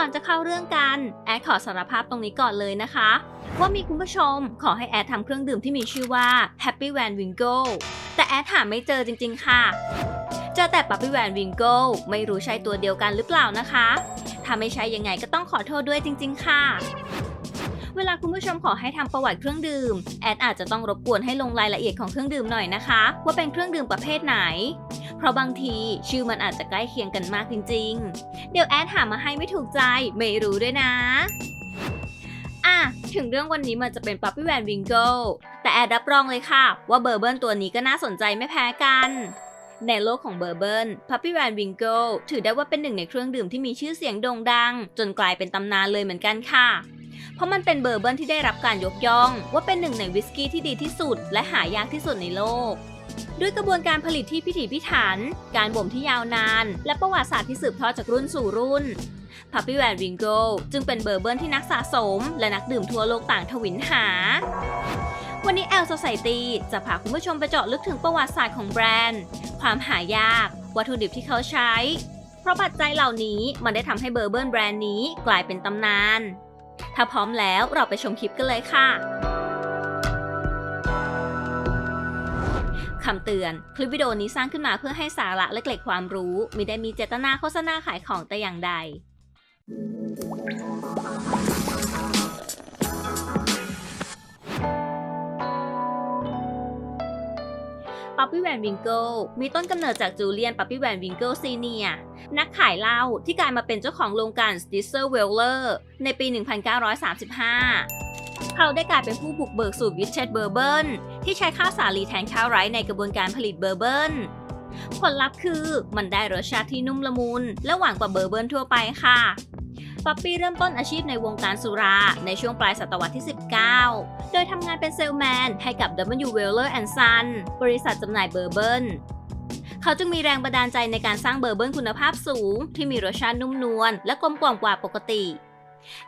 ก่อนจะเข้าเรื่องกัน แอดขอสารภาพตรงนี้ก่อนเลยนะคะ ว่ามีคุณผู้ชมขอให้แอดทำเครื่องดื่มที่มีชื่อว่า Happy Van Winkle แต่แอดหาไม่เจอจริง ๆ ค่ะ เจอแต่ Puppy Van Winkle ไม่รู้ใช่ตัวเดียวกันหรือเปล่านะคะ ถ้าไม่ใช่ยังไงก็ต้องขอโทษด้วยจริง ๆ ค่ะเวลาคุณผู้ชมขอให้ทำประวัติเครื่องดื่ม แอดอาจจะต้องรบกวนให้ลงรายละเอียดของเครื่องดื่มหน่อยนะคะ ว่าเป็นเครื่องดื่มประเภทไหน เพราะบางทีชื่อมันอาจจะใกล้เคียงกันมากจริง ๆ เดี๋ยวแอดหามาให้ไม่ถูกใจไม่รู้ด้วยนะอะถึงเรื่องวันนี้มันจะเป็น Puppy Van Winkle แต่แอดรับรองเลยค่ะ ว่าเบอร์เบิลตัวนี้ก็น่าสนใจไม่แพ้กันในโลกของเบอร์เบิล Puppy Van Winkle ถือได้ว่าเป็นหนึ่งในเครื่องดื่มที่มีชื่อเสียงโด่งดัง จนกลายเป็นตำนานเลยเหมือนกันค่ะ เพราะมันเป็นเบอร์เบิลที่ได้รับการยกย่อง ว่าเป็นหนึ่งในวิสกี้ที่ดีที่สุด และหายากที่สุดในโลก ด้วยกระบวนการผลิตที่พิถีพิถัน การบ่มที่ยาวนาน และประวัติศาสตร์ที่สืบทอดจากรุ่นสู่รุ่น Puppy Van Winkle จึงเป็นเบอร์เบิลที่นักสะสม และนักดื่มทั่วโลกต่างทวินหา วันนี้ L Society จะพาคุณผู้ชมไปเจาะลึกถึงประวัติศาสตร์ของแบรนด์ ความหายาก วัตถุดิบที่เขาใช้ เพราะปัจจัยเหล่านี้มันได้ทำให้เบอร์เบิลแบรนด์นี้กลายเป็นตำนาน ถ้าพร้อมแล้วเราไปชมคลิปกันเลยค่ะ คำเตือน คลิปวิดีโอนี้สร้างขึ้นมาเพื่อให้สาระและเกร็ดความรู้ มิได้มีเจตนาโฆษณาขายของแต่อย่างใด ป๊อปปี้แวนวิงเกิลมีต้นกำเนิดจากจูเลียนป๊อปปี้แวนวิงเกิลซีเนียนักขายเหล้าที่กลายมาเป็นเจ้าของโรงกลั่นสติเซอร์เวลเลอร์ในปี 1935 เขาได้กลายเป็นผู้บุกเบิกสูตรวิเชตเบอร์เบิลที่ใช้ข้าวสาลีแทนข้าวไรซ์ในกระบวนการผลิตเบอร์เบิลผลลัพธ์คือมันได้รสชาติที่นุ่มละมุนและหวานกว่าเบอร์เบิลทั่วไปค่ะป๊อปปี้เริ่มต้นอาชีพในวงการสุรา ในช่วงปลายศตวรรษที่ 19 โดยทำงานเป็นเซลแมนให้กับ W. Weller and Son บริษัทจำหน่ายเบอร์เบิลเขาจึงมีแรงบันดาลใจในการสร้างเบอร์เบิลคุณภาพสูง ที่มีรสชาตินุ่มนวลและกลมกล่อมกว่าปกติ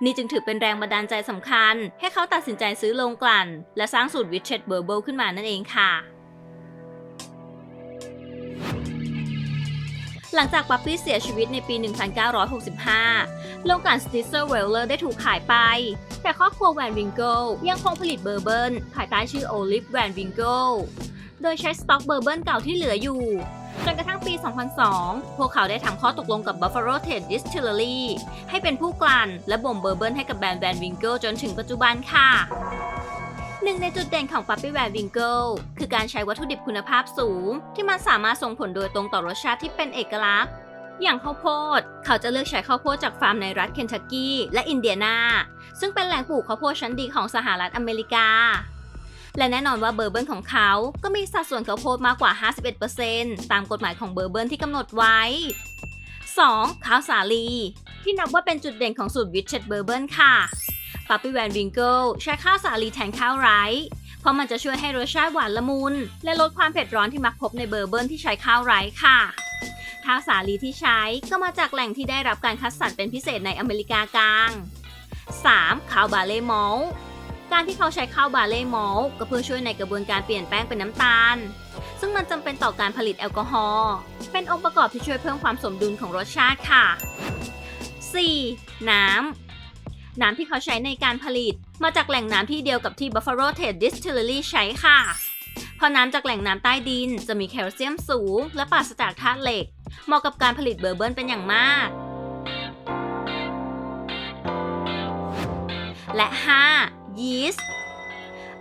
นี่จึงถือเป็นแรงบันดาลใจสำคัญ ให้เขาตัดสินใจซื้อโรงกลั่น และสร้างสูตรวิเชตเบอร์เบิลขึ้นมานั่นเองค่ะหลังจากป๊ปปี้เสียชีวิตในปี 1965 โรงกลั่นสติสเซอร์เวลเลอร์ได้ถูกขายไป แต่ครอบครัวแวนวิงเกิลยังคงผลิตเบอร์เบิลภายใต้ชื่อโอลิฟแวนวิงเกิล โดยใช้สต็อกเบอร์เบิลเก่าที่เหลืออยู่ จนกระทั่งปี 2002 พวกเขาได้ทำข้อตกลงกับ Buffalo Trace Distillery ให้เป็นผู้กลั่นและบ่มเบอร์เบิลให้กับแบรนด์แวนวิงเกิลจนถึงปัจจุบันค่ะหนึ่งในจุดเด่นของ Puppy Van Winkle คือการใช้วัตถุดิบคุณภาพสูง ที่มันสามารถส่งผลโดยตรงต่อรสชาติที่เป็นเอกลักษณ์ อย่างข้าวโพด เขาจะเลือกใช้ข้าวโพดจากฟาร์มในรัฐเคนทักกี้และอินเดียนา ซึ่งเป็นแหล่งปลูกข้าวโพดชั้นดีของสหรัฐอเมริกา และแน่นอนว่าเบอร์เบิลของเขาก็มีสัดส่วนข้าวโพดมากกว่า 51%ตามกฎหมายของเบอร์เบิลที่กำหนดไว้ 2. ข้าวสาลี ที่นับว่าเป็นจุดเด่นของสูตรวิชเชตเบอร์เบิลค่ะปัปปี้แวนวิงเกิลใช้ข้าวสาลีแทนข้าวไรซ์เพราะมันจะช่วยให้รสชาติหวานละมุน และลดความเผ็ดร้อนที่มักพบในเบอร์เบิลที่ใช้ข้าวไรซ์ค่ะข้าวสาลีที่ใช้ก็มาจากแหล่งที่ได้รับการคัดสรรเป็นพิเศษในอเมริกากลาง 3. ข้าวบาเล่มอล การที่เขาใช้ข้าวบาเล่มอลก็เพื่อช่วยในกระบวนการเปลี่ยนแป้งเป็นน้ำตาล ซึ่งมันจำเป็นต่อการผลิตแอลกอฮอล์เป็นองค์ประกอบที่ช่วยเพิ่มความสมดุลของรสชาติค่ะ 4. น้ำ น้ำที่เขาใช้ในการผลิต มาจากแหล่งน้ำที่เดียวกับที่ Buffalo Trace Distillery ใช้ค่ะเพราะน้ำจากแหล่งน้ำใต้ดินจะมีแคลเซียมสูง และปราศจากธาตุเหล็ก เหมาะกับการผลิตเบอร์เบิลเป็นอย่างมาก และ 5. ยีสต์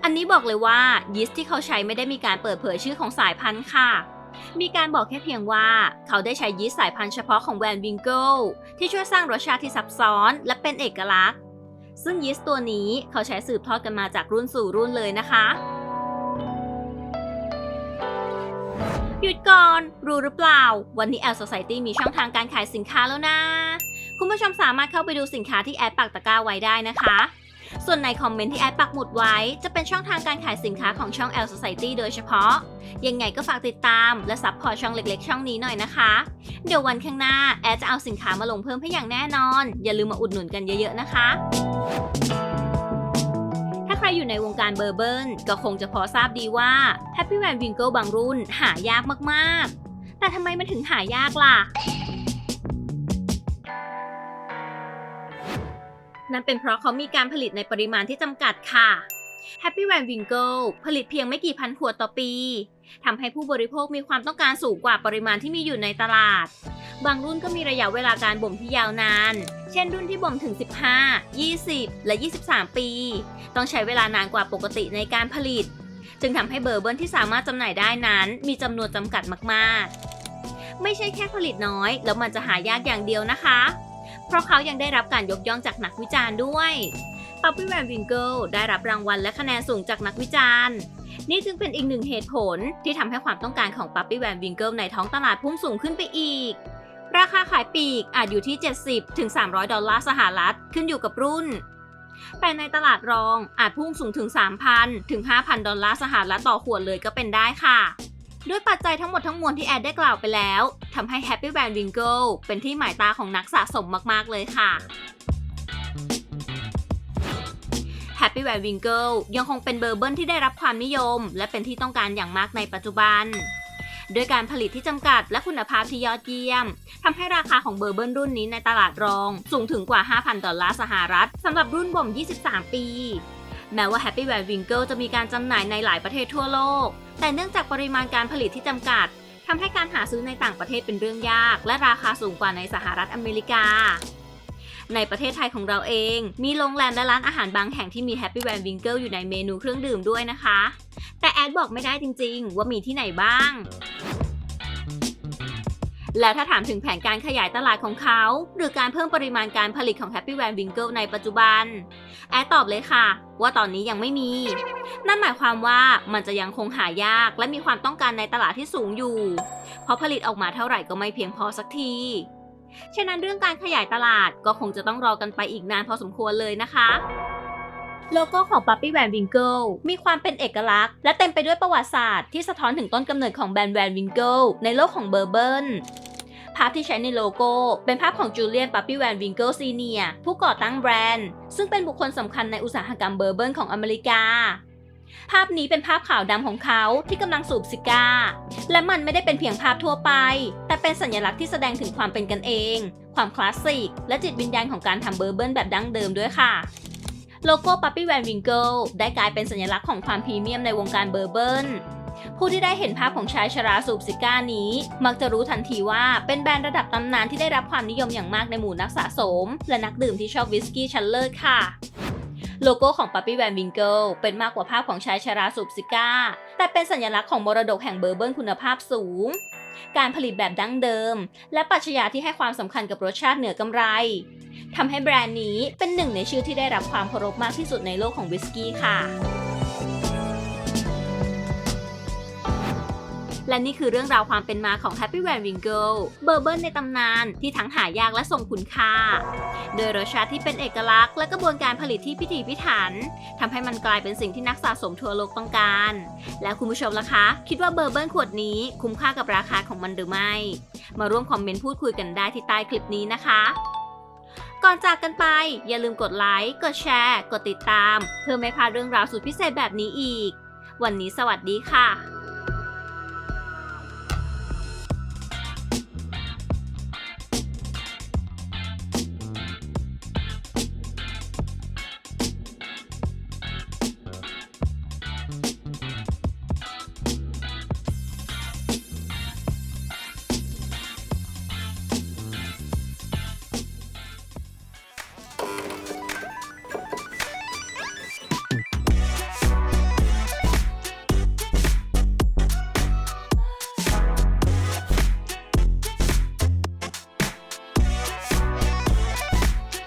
อันนี้บอกเลยว่ายีสต์ที่เขาใช้ไม่ได้มีการเปิดเผยชื่อของสายพันธุ์ค่ะ มีการบอกแค่เพียงว่าเขาได้ใช้ยีสต์สายพันธุ์เฉพาะของแวนวิงเกิลที่ช่วยสร้างรสชาติที่ซับซ้อนและเป็นเอกลักษณ์ ซึ่งยีสต์ตัวนี้เขาใช้สืบทอดกันมาจากรุ่นสู่รุ่นเลยนะคะ หยุดก่อน รู้หรือเปล่า วันนี้ L Society มีช่องทางการขายสินค้าแล้วนะคุณผู้ชมสามารถเข้าไปดูสินค้าที่แอดปักตะกร้าไว้ได้นะคะ ส่วนในคอมเมนต์ที่แอดปักหมุดไว้ จะเป็นช่องทางการขายสินค้าของช่อง L Society โดยเฉพาะ ยังไงก็ฝากติดตามและซับพอร์ตช่องเล็กๆ ช่องนี้หน่อยนะคะ เดี๋ยววันข้างหน้าแอดจะเอาสินค้ามาลงเพิ่มให้อย่างแน่นอน อย่าลืมมาอุดหนุนกันเยอะๆนะคะถ้าใครอยู่ในวงการเบอร์เบิลก็คงจะพอทราบดีว่า Happy Van Winkle บางรุ่นหายากมาก ๆ แต่ทำไมมันถึงหายากล่ะ นั่นเป็นเพราะเขามีการผลิตในปริมาณที่จำกัดค่ะ Happy Van Winkle ผลิตเพียงไม่กี่พันขวดต่อปีทำให้ผู้บริโภคมีความต้องการสูงกว่าปริมาณที่มีอยู่ในตลาด บางรุ่นก็มีระยะเวลาการบ่มที่ยาวนาน เช่นรุ่นที่บ่มถึง 15 20 และ 23 ปี ต้องใช้เวลานานกว่าปกติในการผลิต จึงทำให้เบอร์เบิร์นที่สามารถจำหน่ายได้นั้น มีจำนวนจำกัดมากๆ ไม่ใช่แค่ผลิตน้อย แล้วมันจะหายากอย่างเดียวนะคะ เพราะเขายังได้รับการยกย่องจากนักวิจารณ์ด้วย p u p p y Van Winkle ได้รับรางวัลและคะแนนสูงจากนักวิจารณ์ นี่จึงเป็นอีกหนึ่งเหตุผลที่ทำให้ความต้องการของ Puppy Van Winkle ในท้องตลาดพุ่งสูงขึ้นไปอีก ราคาขายปีกอาจอยู่ที่ 70ถึง300 ดอลลาร์สหรัฐขึ้นอยู่กับรุ่นแต่ในตลาดรองอาจพุ่งสูงถึง 3,000 ถึง 5,000 ดอลลาร์สหรัฐต่อขวดเลยก็เป็นได้ค่ะ ด้วยปัจจัยทั้งหมดทั้งมวลที่แอดได้กล่าวไปแล้วทำให้ Happy Van Winkle เป็นที่หมายตาของนักสะสมมาก ๆ เลยค่ะ Happy Van Winkle ยังคงเป็นเบอร์เบิลที่ได้รับความนิยม และเป็นที่ต้องการอย่างมากในปัจจุบันด้วยการผลิตที่จำกัดและคุณภาพที่ยอดเยี่ยมทำให้ราคาของเบอร์เบิลรุ่นนี้ในตลาดรอง สูงถึงกว่า 5,000 ดอลลาร์สหรัฐสำหรับรุ่นบ่ม 23 ปี แม้ว่า Happy Van Winkle จะมีการจำหน่ายในหลายประเทศทั่วโลก แต่เนื่องจากปริมาณการผลิตที่จำกัดทำให้การหาซื้อในต่างประเทศเป็นเรื่องยาก และราคาสูงกว่าในสหรัฐอเมริกา ในประเทศไทยของเราเอง มีโรงแรมและร้านอาหารบางแห่งที่มีแฮปปี้แวนวิงเกิลอยู่ในเมนูเครื่องดื่มด้วยนะคะ แต่แอดบอกไม่ได้จริงๆ ว่ามีที่ไหนบ้าง แล้วถ้าถามถึงแผนการขยายตลาดของเขา หรือการเพิ่มปริมาณการผลิตของ Happy Van Winkle ในปัจจุบัน แอดตอบเลยค่ะ ว่าตอนนี้ยังไม่มี นั่นหมายความว่ามันจะยังคงหายากและมีความต้องการในตลาดที่สูงอยู่ เพราะผลิตออกมาเท่าไหร่ก็ไม่เพียงพอสักทีฉะนั้นเรื่องการขยายตลาดก็คงจะต้องรอกันไปอีกนานพอสมควรเลยนะคะโลโก้ของ Puppy Van Winkle มีความเป็นเอกลักษณ์ และเต็มไปด้วยประวัติศาสตร์ที่สะท้อนถึงต้นกำเนิดของแบรนด์ Van Winkle ในโลกของเบอร์เบิล ภาพที่ใช้ในโลโก้ เป็นภาพของจูเลียน Puppy Van Winkle Sr. ผู้ก่อตั้งแบรนด์ ซึ่งเป็นบุคคลสำคัญในอุตสาหกรรมเบอร์เบิลของอเมริกา ภาพนี้เป็นภาพขาวดำของเขาที่กำลังสูบซิก้า และมันไม่ได้เป็นเพียงภาพทั่วไป แต่เป็นสัญลักษณ์ที่แสดงถึงความเป็นกันเอง ความคลาสสิก และจิตวิญญาณของการทำเบอร์เบิลแบบดั้งเดิมด้วยค่ะโลโก้ Puppy Van Winkle ได้กลายเป็นสัญลักษณ์ของความพรีเมียมในวงการเบอร์เบิล ผู้ที่ได้เห็นภาพของชายชราสูบซิก้านี้ มักจะรู้ทันทีว่าเป็นแบรนด์ระดับตำนานที่ได้รับความนิยมอย่างมากในหมู่นักสะสม และนักดื่มที่ชอบวิสกี้ชั้นเลิศค่ะโลโก้ของ Puppy Van Winkle เป็นมากกว่าภาพของชายชราสูบซิก้า แต่เป็นสัญลักษณ์ของมรดกแห่งเบอร์เบิลคุณภาพสูง การผลิตแบบดั้งเดิม และปรัชญาที่ให้ความสำคัญกับรสชาติเหนือกำไรทำให้แบรนด์นี้เป็นหนึ่งในชื่อที่ได้รับความเคารพมากที่สุดในโลกของวิสกี้ค่ะ และนี่คือเรื่องราวความเป็นมาของ Happy Van Winkle เบอร์เบิลในตำนานที่ทั้งหายากและทรงคุณค่า โดยรสชาติที่เป็นเอกลักษณ์และกระบวนการผลิตที่พิถีพิถันทำให้มันกลายเป็นสิ่งที่นักสะสมทั่วโลกต้องการ แล้วคุณผู้ชมล่ะคะ คิดว่าเบอร์เบิลขวดนี้คุ้มค่ากับราคาของมันหรือไม่ มาร่วมคอมเมนต์พูดคุยกันได้ที่ใต้คลิปนี้นะคะก่อนจากกันไป อย่าลืมกดไลค์ กดแชร์ กดติดตาม เพื่อไม่พลาดเรื่องราวสุดพิเศษแบบนี้อีก วันนี้สวัสดีค่ะ